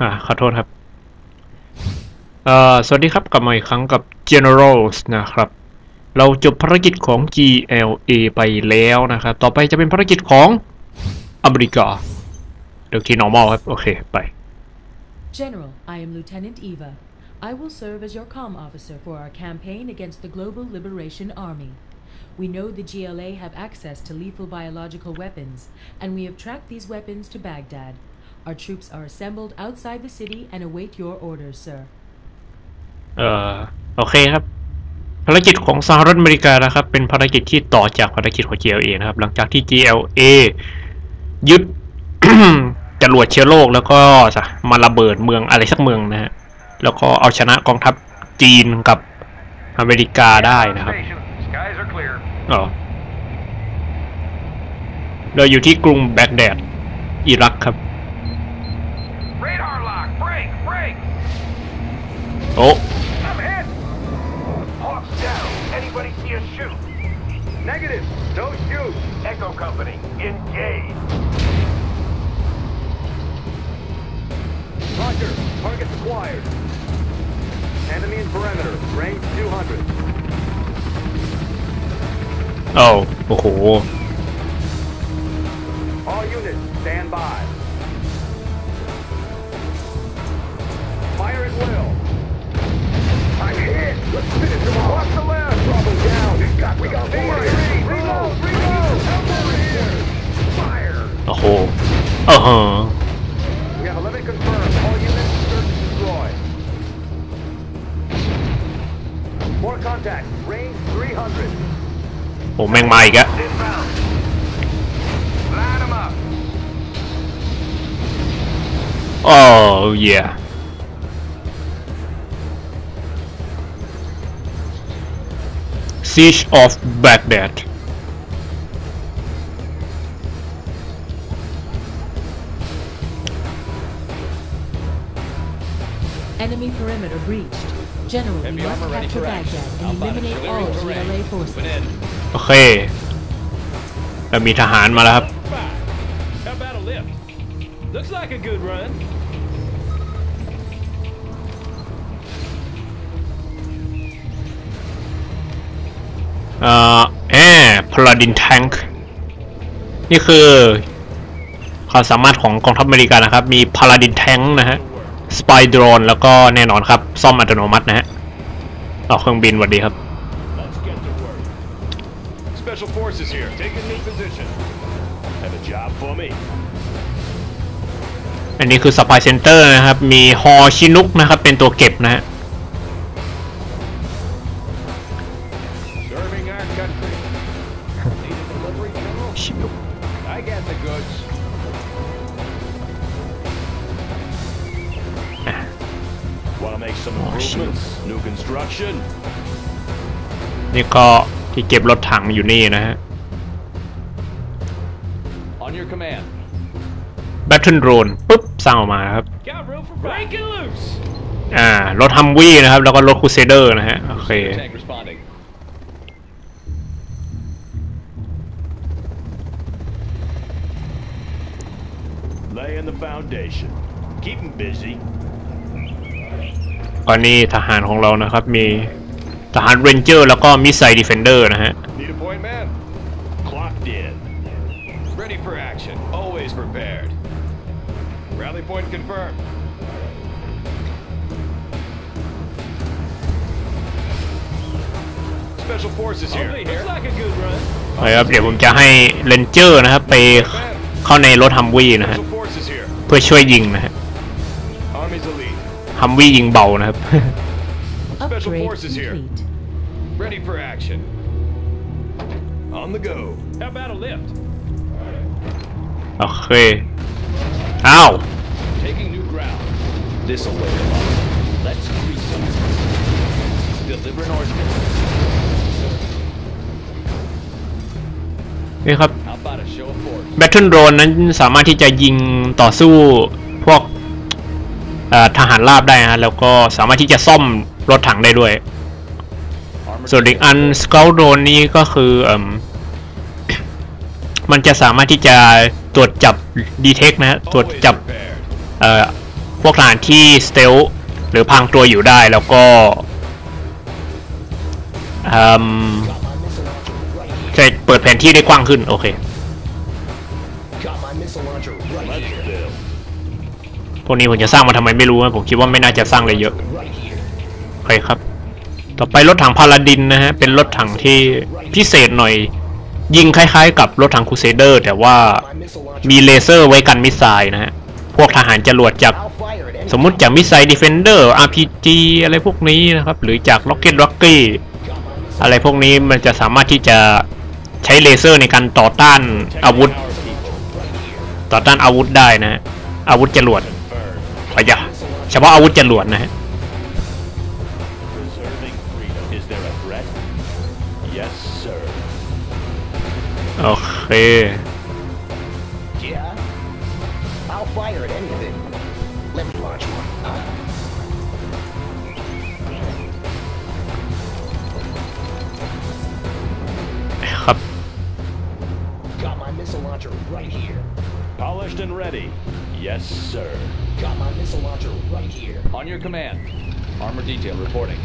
อ่าขอโทษครับ เอ่อสวัสดีครับกลับมาอีกครั้งกับ Generals นะครับ เราจบภารกิจของ GLA ไปแล้วนะครับ ต่อไปจะเป็นภารกิจของอเมริกาเดี๋ยวคี่ normal ครับโอเคไป General I am Lieutenant Eva I will serve as your comm officer for our campaign against the Global Liberation Army We know the GLA have access to lethal biological weapons, and we have tracked these weapons to Baghdad. Our troops are assembled outside the city and await your orders, sir. เอ่อโอเคครับ ภารกิจของสหรัฐอเมริกานะครับ เป็นภารกิจที่ต่อจากภารกิจของ GLA นะครับ หลังจากที่ GLA ยึดจรวดเชื้อโรคแล้วก็มาระเบิดเมืองอะไรสักเมืองนะฮะแล้วก็เอาชนะกองทัพจีนกับอเมริกาได้นะครับหรอเราอยู่ที่กรุงแบกแดดอิรักครับโอ้ Oh. oh, All units, stand by. Fire at will. i hit. Let's finish him off. Watch the left. Trouble down. we got Reload, reload. Help over here. Fire. Uh-huh. Uh-huh. แม่งมาอีกอะโอ้ยซีชออฟแบกแดด General, we must capture Baghdad and eliminate all GLA forces. โอเค เรามีทหารมาแล้วครับเอ่อพลาดินแทงค์ นี่คือความสามารถของกองทัพอเมริกันนะครับ มีพลาดินแทงค์นะฮะ สไปดรอนแล้วก็แน่นอนครับ ซ่อมอัตโนมัตินะฮะ ออกเครื่องบินหวัดดีครับ Special Forces here. Take a new position. Have a job for me. อันนี้คือ Supply Center นะครับมีฮอชินุกนะครับเป็นตัวเก็บนะฮะ Serving our country. Need a delivery, General? ชินุก I got the goods. อ่ะ Want to make some improvements? New construction? นี่ก็ที่เก็บรถถังอยู่นี่นะฮะ On your command. Battle Drone ปุ๊บสร้างออกมาครับ อ่ารถฮัมวีนะครับแล้วก็รถคูเซเดอร์นะฮะโอเคตอนนี้ทหารของเรานะครับ มีทหารเรนเจอร์แล้วก็มิสไซล์ดิเฟนเดอร์นะฮะเฮ้ยครับเดี๋ยวผมจะให้เรนเจอร์นะครับไปเข้าในรถฮัมวีนะฮะเพื่อช่วยยิงนะฮะฮัมวียิงเบานะครับ Special Upgrade forces complete. here. Ready for action. On the go. How about a lift? Okay. Ow! Taking new ground. This'll w i wait a lot. Let's g r e a s e t h e m Deliver an ordinance. นี่ครับแบทเทิลโดรนนั้นสามารถที่จะยิงต่อสู้พวกทหารราบได้นะแล้วก็สามารถที่จะซ่อมรถถังได้ด้วย ส่วนอีกอันสเกลโดน นี้ก็คืออมมันจะสามารถที่จะตรวจจับดีเทคนะตรวจจับพวกทหารที่สเตลหรือพังตัวอยู่ได้แล้วก็จะเปิดแผนที่ได้กว้างขึ้นโอเค พวกนี้ผมจะสร้างมาทำไมไม่รู้นะผมคิดว่าไม่น่าจะสร้างเลยเยอะไปครับต่อไปรถถังพาลาดินนะฮะเป็นรถถังที่พิเศษหน่อย ยิงคล้ายๆกับรถถังคูเซเดอร์ แต่ว่ามีเลเซอร์ไว้กันมิสไซล์นะฮะพวกทหารจรวดจากสมมุติจากมิสไซล์ดิเฟนเดอร์ RPG อะไรพวกนี้นะครับหรือจากล็อกเก็ตล็อกกี้อะไรพวกนี้มันจะสามารถที่จะใช้เลเซอร์ในการต่อต้านอาวุธ ต่อต้านอาวุธได้นะ อาวุธจรวดขอยะเฉพาะอาวุธจรวดนะฮะ Okay. Yeah. I'll fire at anything. Let me launch one. Uh, got my missile launcher right here. Polished and ready. Yes, sir. Got my missile launcher right here. On your command. Armor detail reporting.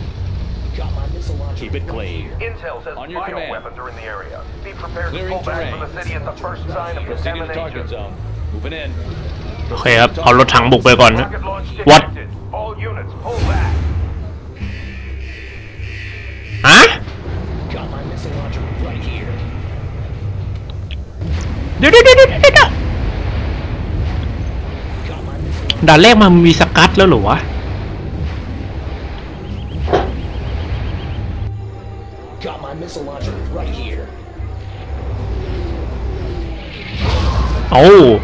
Got my missile launcher. Keep it clean. Intel says On your bio command. weapons are in the area. Be prepared Clearing to pull back terrain. from the city at the first sign of Proceed to the target zone. Moving in. โอเคครับเอารถถังบุกไปก่อนนะวัดฮะเดี๋ยวเดี๋ยวเดี๋ยวเดี๋ยวด่านแรกมันมีสกัดแล้วหรอวะ Got my missile launcher right here. Oh!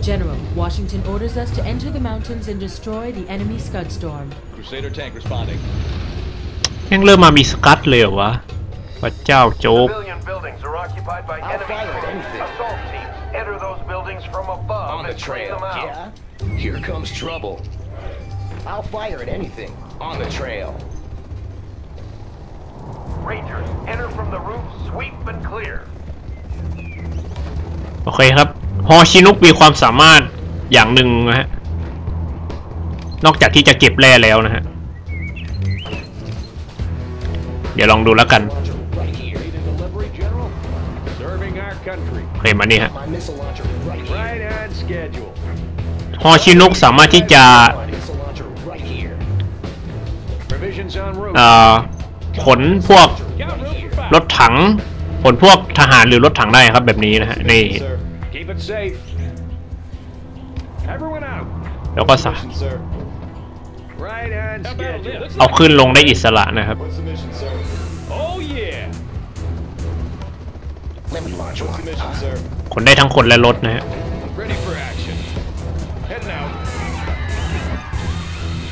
General, Washington orders us to enter the mountains and destroy the enemy Scud storm. Crusader tank responding. those buildings from above On the trail, them out. yeah? Here comes trouble. I'll fire at anything. On the trail. Rangers, enter from the roof, sweep and clear. โอเคครับฮอชินุกมีความสามารถอย่างหนึ่งนะฮะ นอกจากที่จะเก็บแร่แล้วนะฮะ เดี๋ยวลองดูแล้วกันเคมานี่ฮะฮอชินุกสามารถที่จะขนพวกรถถังขนพวกทหารหรือรถถังได้ครับแบบนี้นะฮะนี่แล้วก็สะเอาขึ้นลงได้อิสระนะครับคนได้ทั้งคนและรถนะฮะ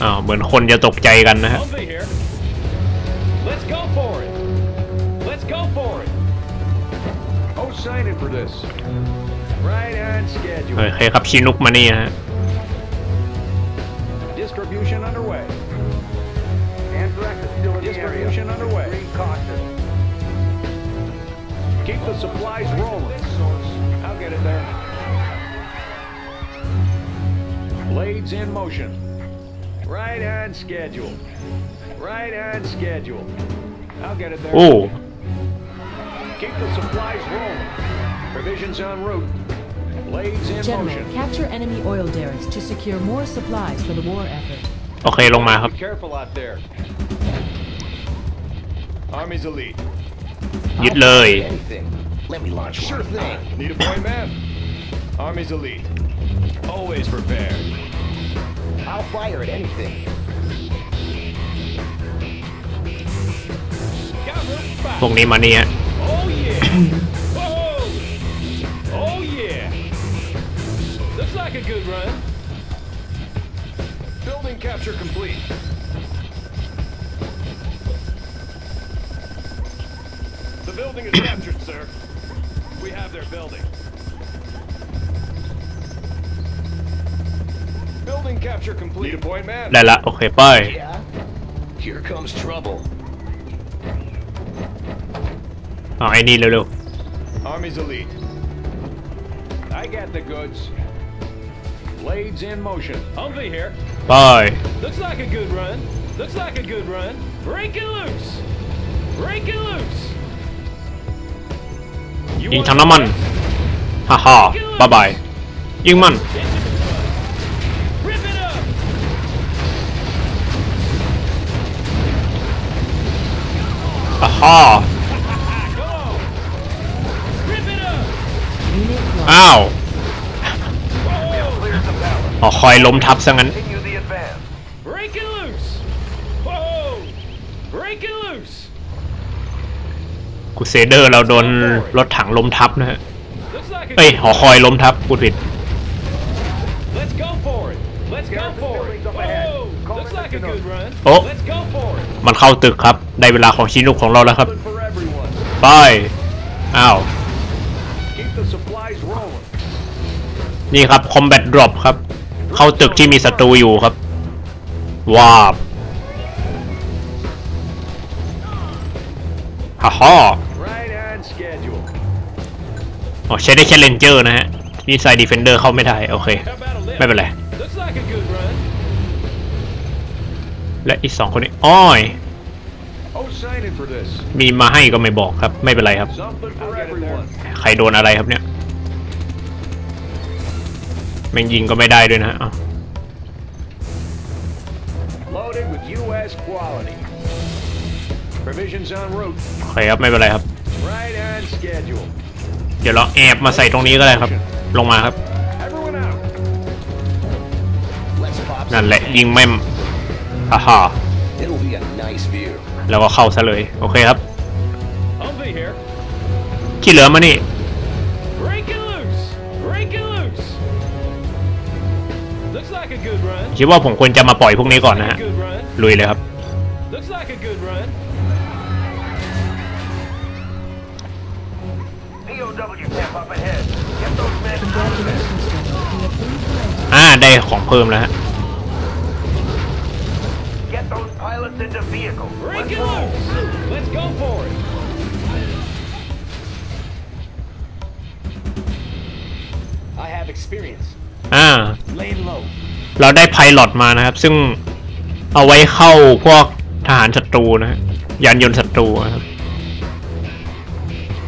อ้าวเหมือนคนจะตกใจกันนะฮะเฮ้ยใครขับชีนุกมานี่ฮะ the supplies rolling. I'll get it there. Blades in motion. Right on schedule. Right on schedule. I'll get it there. Oh. Keep the supplies rolling. Provisions en route. Blades in General, motion. capture enemy oil derricks to secure more supplies for the war effort. Be careful out there Army's elite ยึดเลย let me launch sure thing. Uh, need a point man? Army's elite. Always prepared. I'll fire at anything. Got พวกนี้มาเนี่ย Oh yeah. Oh yeah. Looks like a good run. Building capture complete. The building is captured, sir. We have their building. Building capture complete. point man. Là là, okay, bye. Yeah. Here comes trouble. Oh, I need Lulu. Army's elite. I got the goods. Blades in motion. Humvee here. Bye. Looks like a good run. Looks like a good run. Break it loose. Break it loose. ยิงทางน้ำมัน ฮ่าฮ่าบายบาย ยิงมันฮ่าฮ่าอ้าวอ๋อคอยล้มทับซะงั้นกูเซเดอร์เราโดนรถถังล้มทับนะฮะเอ้ยหอคอยล้มทับกูผิดโอ้มันเข้าตึกครับได้เวลาของชินุกของเราแล้วครับ ไป อ้าว นี่ครับ คอมแบทดรอปครับ เข้าตึกที่มีศัตรูอยู่ครับว้าวฮ่าฮ่าอ๋อใช้ได้แค่เลนเจอร์นะฮะนี่ไซดีเฟนเดอร์เข้าไม่ได้โอเคไม่เป็นไรและอีกสองคนนี้อ้อย มีมาให้ก็ไม่บอกครับ ไม่เป็นไรครับ ใครโดนอะไรครับเนี่ยแม่งยิงก็ไม่ได้ด้วยนะฮะโอเคครับไม่เป็นไรครับเดี๋ยวเราแอบมาใส่ตรงนี้ก็ได้ครับ ลงมาครับ นั่นแหละยิงแม่มฮ่าฮ่า แล้วก็เข้าซะเลย โอเคครับขี้เหลือมานี่ คิดว่าผมควรจะมาปล่อยพวกนี้ก่อนนะฮะ ลุยเลยครับอ่าได้ของเพิ่มแล้วฮะอ่าเราได้ไพลอตมานะครับ ซึ่งเอาไว้เข้าพวกทหารศัตรูนะฮะยานยนต์ศัตรูครับ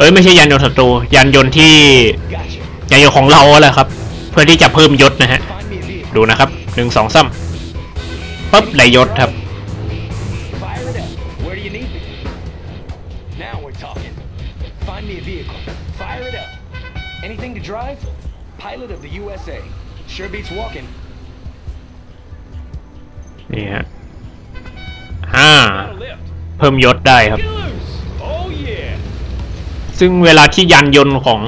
เอ้ยไม่ใช่ยานยนต์ศัตรูยานยนต์ที่ยานยนต์ของเราแหละครับ เพื่อที่จะเพิ่มยศนะฮะ ดูนะครับหนึ่งสองซ้ำปุ๊บได้ยศครับนี่ฮะอ่าเพิ่มยศได้ครับซึ่งเวลาที่ยานยนต์ของ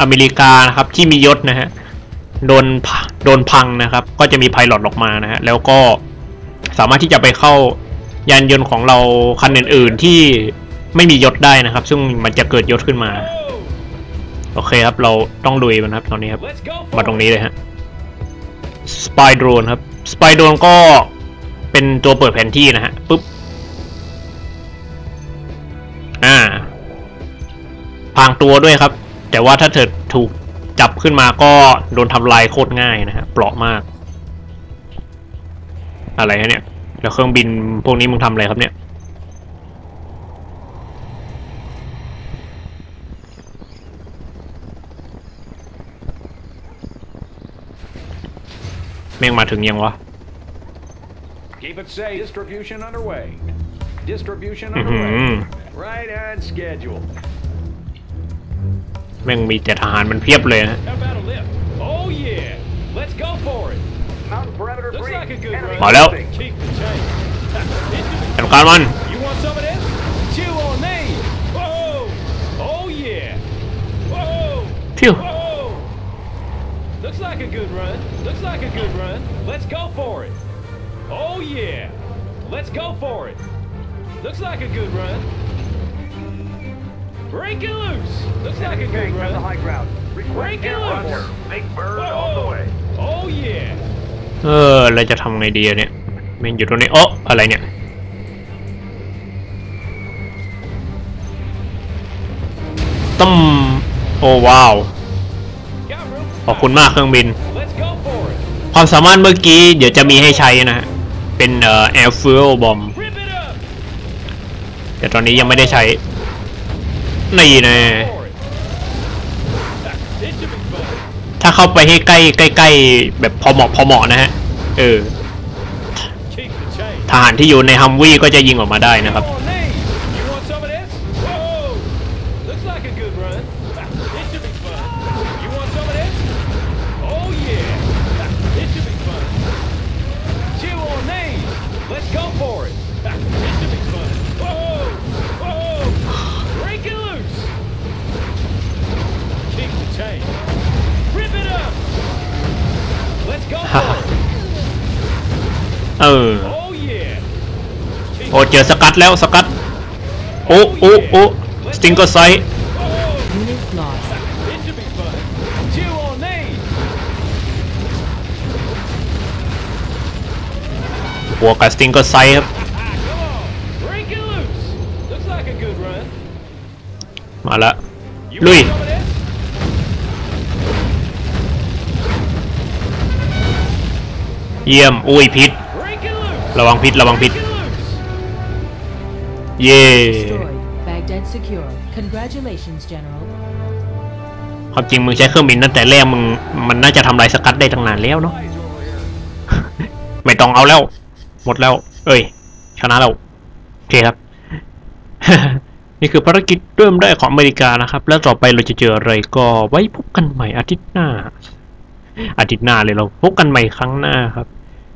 อเมริกานะครับที่มียศนะฮะโดนโดนพังนะครับ ก็จะมีไพลอตออกมานะฮะแล้วก็สามารถที่จะไปเข้ายานยนต์ของเราคันอื่น ๆที่ไม่มียศได้นะครับ ซึ่งมันจะเกิดยศขึ้นมา โอเคครับเราต้องลุยมันครับตอนนี้ครับมาตรงนี้เลยฮะสไปโดรนครับสไปโดรนก็เป็นตัวเปิดแผนที่นะฮะปุ๊บพางตัวด้วยครับ แต่ว่าถ้าเธอถูกจับขึ้นมาก็โดนทำลายโคตรง่ายนะฮะเปราะมากอะไรเนี่ยแล้วเครื่องบินพวกนี้มึงทำอะไรครับเนี่ยแม่งมาถึงยังวะอืมแม่งมีแต่ทหารมันเพียบเลยฮะมาแล้วจัดการมันฟิว oh, Looks like a good run. Looks like a good run. Let's go for it. Oh yeah. Let's go for it. Looks like a good run. Break it loose. Looks like a good run. The high ground. Break it loose. Big bird on the way. Oh yeah. เออเราจะทำไงดีเนี่ยมันอยู่ตรงนี้อ๋ออะไรเนี่ยตึมโอ้ว้าวขอบคุณมากเครื่องบิน ความสามารถเมื่อกี้ เดี๋ยวจะมีให้ใช้นะฮะเป็นเอ่อแอร์ฟิ l บอมแต่ตอนนี้ยังไม่ได้ใช้นี่แน่ถ้าเข้าไปให้ใกล้ใกล้แบบพอเหมาะพอเหมาะนะฮะ เออ ทหารที่อยู่ในฮัมวี่ก็จะยิงออกมาได้นะครับเออโอ้เจอสกัดแล้วสกัดโอ้โอ้โอ้สติงเกอร์ไซหัวกับสติงก็์ไซครับมาละลุยเยี่ยม อุ้ยพิษระวังพิษระวังพิษเย่ความจริงมึงใช้เครื่องบินตั้งแต่แรกมึง มันน่าจะทำลายสกัดได้ตั้งนานแล้วเนาะ ไม่ต้องเอาแล้ว หมดแล้ว เอ้ย ชนะแล้วโอเคครับ นี่คือภารกิจเริ่มได้ของอเมริกานะครับ แล้วต่อไปเราจะเจออะไรก็ ไว้พบกันใหม่อาทิตย์หน้า อาทิตย์หน้าเลยเรา พบกันใหม่ครั้งหน้าครับ